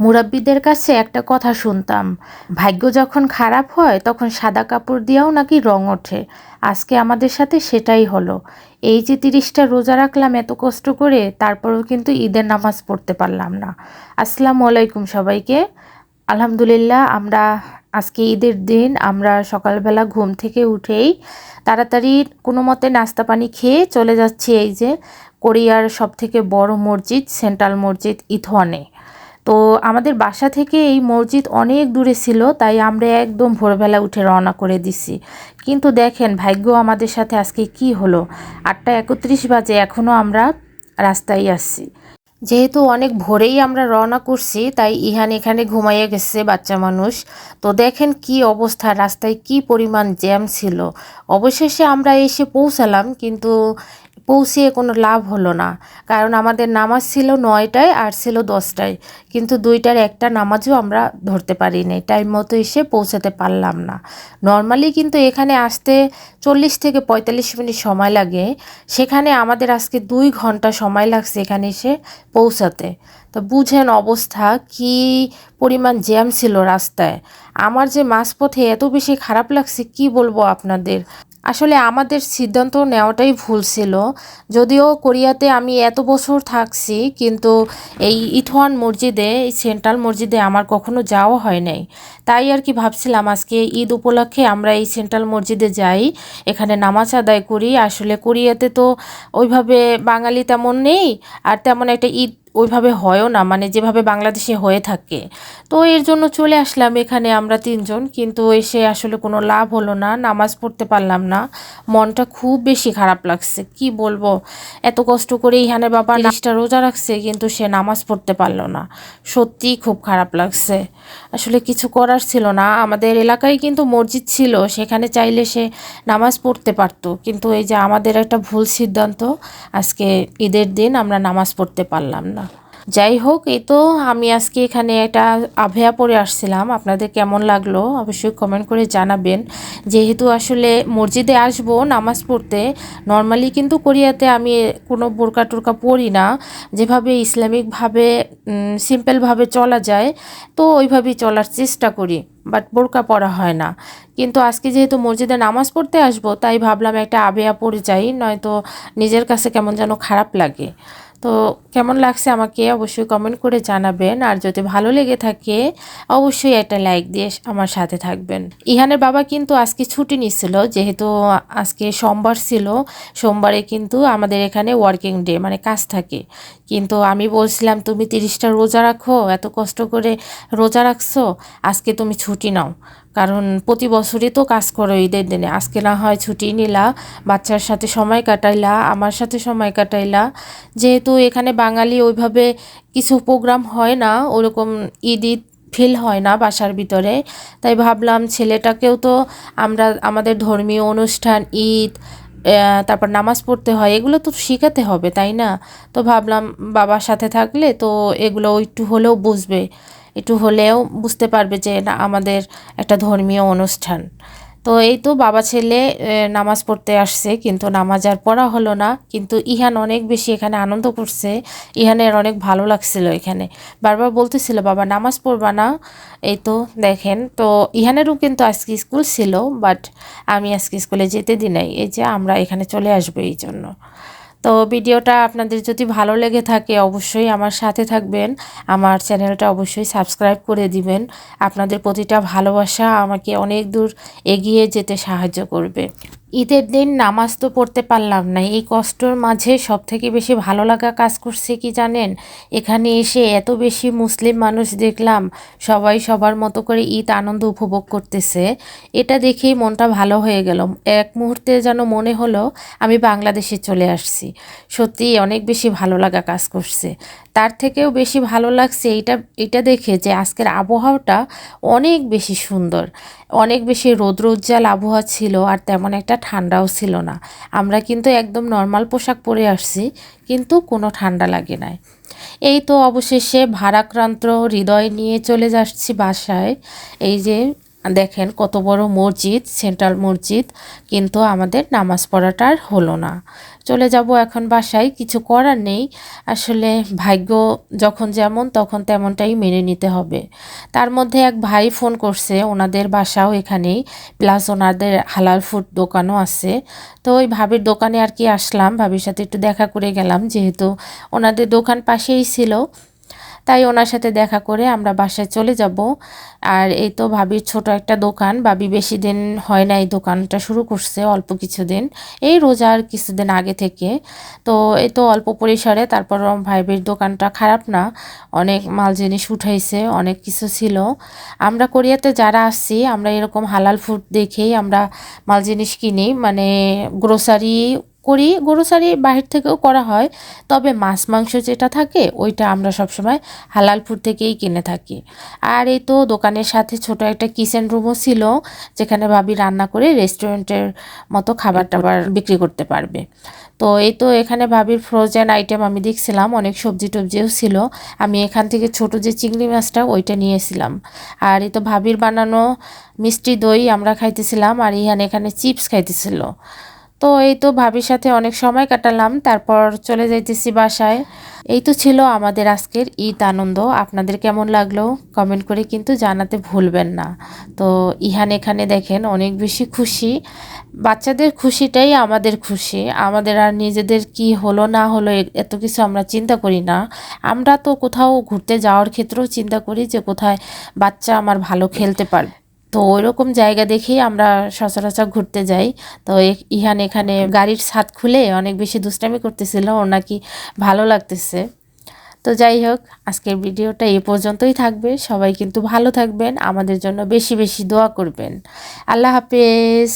মুরাব্বিদের কাছে একটা কথা শুনতাম। ভাগ্য যখন খারাপ হয়, তখন সাদা কাপড় দিয়েও নাকি রং ওঠে। আজকে আমাদের সাথে সেটাই হলো। এই যে তিরিশটা রোজা রাখলাম এত কষ্ট করে, তারপরেও কিন্তু ঈদের নামাজ পড়তে পারলাম না। আসসালামু আলাইকুম সবাইকে। আলহামদুলিল্লাহ, আমরা আজকে ঈদের দিন, আমরা সকালবেলা ঘুম থেকে উঠেই তাড়াতাড়ি কোনো মতে নাস্তা পানি খেয়ে চলে যাচ্ছি এই যে কোরিয়ার সব থেকে বড় মসজিদ, সেন্ট্রাল মসজিদ ইথওয়ানে তো আমাদের বাসা থেকে এই মসজিদ অনেক দূরে ছিল, তাই আমরা একদম ভোরবেলা উঠে রওনা করে দিছি। কিন্তু দেখেন ভাগ্য আমাদের সাথে আজকে কি হলো। আটটা একত্রিশ বাজে এখনও আমরা রাস্তায় আসছি যেহেতু অনেক ভোরেই আমরা রওনা করছি, তাই ইহান এখানে ঘুমাইয়া গেছে বাচ্চা মানুষ। তো দেখেন কি অবস্থা, রাস্তায় কি পরিমাণ জ্যাম ছিল। অবশেষে আমরা এসে পৌঁছালাম, কিন্তু পৌঁছিয়ে কোনো লাভ হলো না। কারণ আমাদের নামাজ ছিল নয়টায় আর ছিল দশটায়। কিন্তু দুইটার একটা নামাজও আমরা ধরতে পারিনি। টাইম মতো এসে পৌঁছাতে পারলাম না। নর্মালি কিন্তু এখানে আসতে চল্লিশ থেকে পঁয়তাল্লিশ মিনিট সময় লাগে। সেখানে আমাদের আজকে দুই ঘণ্টা সময় লাগছে এখানে এসে পৌঁছাতে। তো বুঝেন অবস্থা, কি পরিমাণ জ্যাম ছিল রাস্তায়। আমার যে মাঝপথে এত বেশি খারাপ লাগছে, কি বলব আপনাদের? আসলে আমাদের সিদ্ধান্ত নেওয়াটাই ভুল ছিল। যদিও কোরিয়াতে আমি এত বছর থাকছি, কিন্তু এই ইথওয়ান মসজিদে, এই সেন্ট্রাল মসজিদে আমার কখনো যাওয়া হয় নাই। তাই আর কি ভাবছিলাম, আজকে ঈদ উপলক্ষে আমরা এই সেন্ট্রাল মসজিদে যাই, এখানে নামাজ আদায় করি। আসলে কোরিয়াতে তো ওইভাবে বাঙালি তেমন নেই, আর তেমন একটা ঈদ ওইভাবে হয়ও না মানে যেভাবে বাংলাদেশে হয়ে থাকে। তো এর জন্য চলে আসলাম এখানে আমরা তিনজন, কিন্তু এসে আসলে কোনো লাভ হলো না, নামাজ পড়তে পারলাম না। মনটা খুব বেশি খারাপ লাগছে, কি বলব? এত কষ্ট করে ইহানের বাবা নাচটা রোজা রাখছে, কিন্তু সে নামাজ পড়তে পারল না। সত্যিই খুব খারাপ লাগছে। আসলে কিছু করার ছিল না। আমাদের এলাকায় কিন্তু মসজিদ ছিল, সেখানে চাইলে সে নামাজ পড়তে পারতো। কিন্তু এই যে আমাদের একটা ভুল সিদ্ধান্ত, আজকে ঈদের দিন আমরা নামাজ পড়তে পারলাম না। যাই হোক এই তো আমি আজকে এখানে একটা আভেয়া পরে আসছিলাম। আপনাদের কেমন লাগল অবশ্যই কমেন্ট করে জানাবেন। যেহেতু আসলে মসজিদে আসব নামাজ পড়তে নর্মালি কিন্তু কোরিয়াতে আমি কোনো বোরকা টোরকা পড়ি না। যেভাবে ইসলামিকভাবে সিম্পলভাবে চলা যায়, তো ওইভাবেই চলার চেষ্টা করি বাট বোরকা পরা হয় না। কিন্তু আজকে যেহেতু মসজিদে নামাজ পড়তে আসব, তাই ভাবলাম একটা আবেয়া পরে যাই, নয়তো নিজের কাছে কেমন যেন খারাপ লাগে। তো কেমন লাগছে আমাকে অবশ্যই কমেন্ট করে জানাবেন। আর যদি ভালো লেগে থাকে, অবশ্যই একটা লাইক দিয়ে আমার সাথে থাকবেন। ইহানের বাবা কিন্তু আজকে ছুটি নিছিল, যেহেতু আজকে সোমবার ছিল। সোমবারে কিন্তু আমাদের এখানে ওয়ার্কিং ডে মানে কাজ থাকে। কিন্তু আমি বলছিলাম, তুমি তিরিশটা রোজা রাখো, এত কষ্ট করে রোজা রাখছো, আজকে তুমি ছুটি নাও। কারণ প্রতি বছরই তো কাজ করো ঈদের দিনে। আজকে না হয় ছুটি নিলা, বাচ্চার সাথে সময় কাটাইলা, আমার সাথে সময় কাটাইলা। যেহেতু এখানে বাঙালি ওইভাবে কিছু প্রোগ্রাম হয় না, ওরকম ঈদ ঈদ ফিল হয় না বাসার ভিতরে। তাই ভাবলাম ছেলেটাকেও তো আমরা আমাদের ধর্মীয় অনুষ্ঠান, ঈদ তারপর নামাজ পড়তে হয়, এগুলো তো শেখাতে হবে, তাই না? তো ভাবলাম বাবার সাথে থাকলে তো এগুলো একটু হলেও বুঝবে, একটু হলেও বুঝতে পারবে যে না, আমাদের একটা ধর্মীয় অনুষ্ঠান। তো এই তো বাবা ছেলে নামাজ পড়তে আসছে, কিন্তু নামাজ আর পড়া হলো না। কিন্তু ইহান অনেক বেশি এখানে আনন্দ করছে। ইহানের অনেক ভালো লাগছিল এখানে। বারবার বলতেছিল, বাবা, নামাজ পড়বা না। এই তো দেখেন, তো ইহানেরও কিন্তু আজকে স্কুল ছিল, বাট আমি আজকে স্কুলে যেতে দিই নাই। এই যে আমরা এখানে চলে আসব এই জন্য। তো ভিডিওটা আপনাদের যদি ভালো লেগে থাকে অবশ্যই আমার সাথে থাকবেন। আমার চ্যানেলটা অবশ্যই সাবস্ক্রাইব করে দিবেন। আপনাদের প্রতিটা ভালোবাসা আমাকে অনেক দূর এগিয়ে যেতে সাহায্য করবে। ঈদের দিন নামাজ তো পড়তে পারলাম না। এই কষ্টর মাঝে সব থেকে বেশি ভালো লাগা কাজ করছে কি জানেন? এখানে এসে এত বেশি মুসলিম মানুষ দেখলাম, সবাই সবার মতো করে ঈদ আনন্দ উপভোগ করতেছে। এটা দেখেই মনটা ভালো হয়ে গেল। এক মুহূর্তে যেন মনে হলো, আমি বাংলাদেশে চলে আসছি। সত্যিই অনেক বেশি ভালো লাগা কাজ করছে। তার থেকেও বেশি ভালো লাগছে এইটা এটা দেখে যে আজকের আবহাওয়াটা অনেক বেশি সুন্দর। অনেক বেশি রৌদ্রোজ্জ্বল আবহাওয়া ছিল আর তেমন একটা ঠান্ডাও ছিল না। আমরা কিন্তু একদম নর্মাল পোশাক পরে আসছি, কিন্তু কোনো ঠান্ডা লাগে নাই। এই তো অবশেষে ভারাক্রান্ত হৃদয় নিয়ে চলে যাচ্ছি বাসায়। এই যে দেখেন কত বড় মসজিদ সেন্ট্রাল মসজিদ, কিন্তু আমাদের নামাজ পড়াটা আর হলো না। চলে যাব এখন বাসায়, কিছু করার নেই। আসলে ভাগ্য যখন যেমন তখন তেমনটাই মেনে নিতে হবে। তার মধ্যে এক ভাই ফোন করছে, ওনাদের বাসাও এখানেই, প্লাস ওনাদের হালাল ফুড দোকানও আছে। তো ওই ভাবির দোকানে আর কি আসলাম, ভাবির সাথে একটু দেখা করে গেলাম, যেহেতু ওনাদের দোকান পাশেই ছিল। তাই ওনার সাথে দেখা করে আমরা বাসায় চলে যাব। আর এই তো ভাবির ছোট একটা দোকান, ভাবি বেশি দিন হয় না এই দোকানটা শুরু করছে অল্প কিছুদিন। এই রোজার কিছুদিন আগে থেকে। তো এই তো অল্প পরিসরে তারপর ভাইবের দোকানটা খারাপ না, অনেক মাল জিনিস উঠাইছে, অনেক কিছু ছিল। আমরা কোরিয়াতে যারা আসছি আমরা এরকম হালাল ফুড দেখেই আমরা মাল জিনিস কিনি মানে গ্রোসারি করি গ্রোসারি বাহির থেকেও করা হয়। তবে মাছ, মাংস যেটা থাকে, ওইটা আমরা সবসময় হালাল ফুড থেকেই কিনে থাকি। আর এই তো দোকানের সাথে ছোট একটা কিচেন রুমও ছিল, যেখানে ভাবি রান্না করে রেস্টুরেন্টের মতো খাবার টাবার বিক্রি করতে পারবে। তো এই তো এখানে ভাবির ফ্রোজেন আইটেম আমি দেখছিলাম, অনেক সবজি টবজিও ছিল। আমি এখান থেকে ছোট যে চিংড়ি মাছটা, ওইটা নিয়েছিলাম। আর এই তো ভাবির বানানো মিষ্টি দই আমরা খাইতেছিলাম, আর ইহান এখানে চিপস খাইতেছিল। তো এই তো ভাবির সাথে অনেক সময় কাটালাম, তারপর চলে যাইতেছি বাসায়। এই তো ছিল আমাদের আজকের ঈদ আনন্দ। আপনাদের কেমন লাগল কমেন্ট করে কিন্তু জানাতে ভুলবেন না। তো ইহান এখানে দেখেন অনেক বেশি খুশি। বাচ্চাদের খুশিটাই আমাদের খুশি। আমাদের আর নিজেদের কি হলো না হলো এত কিছু আমরা চিন্তা করি না। আমরা তো কোথাও ঘুরতে যাওয়ার ক্ষেত্রেও চিন্তা করি যে কোথায় বাচ্চা আমার ভালো খেলতে পারবে তো ওইরকম জায়গা দেখেই আমরা সচরাচর ঘুরতে যাই। তো ইহান এখানে গাড়ির ছাদ খুলে অনেক বেশি দুষ্টামি করতেছিল, ওর নাকি ভালো লাগতেছে। তো যাই হোক, আজকের ভিডিওটা এ পর্যন্তই থাকবে। সবাই কিন্তু ভালো থাকবেন, আমাদের জন্য বেশি বেশি দোয়া করবেন। আল্লাহ হাফেজ।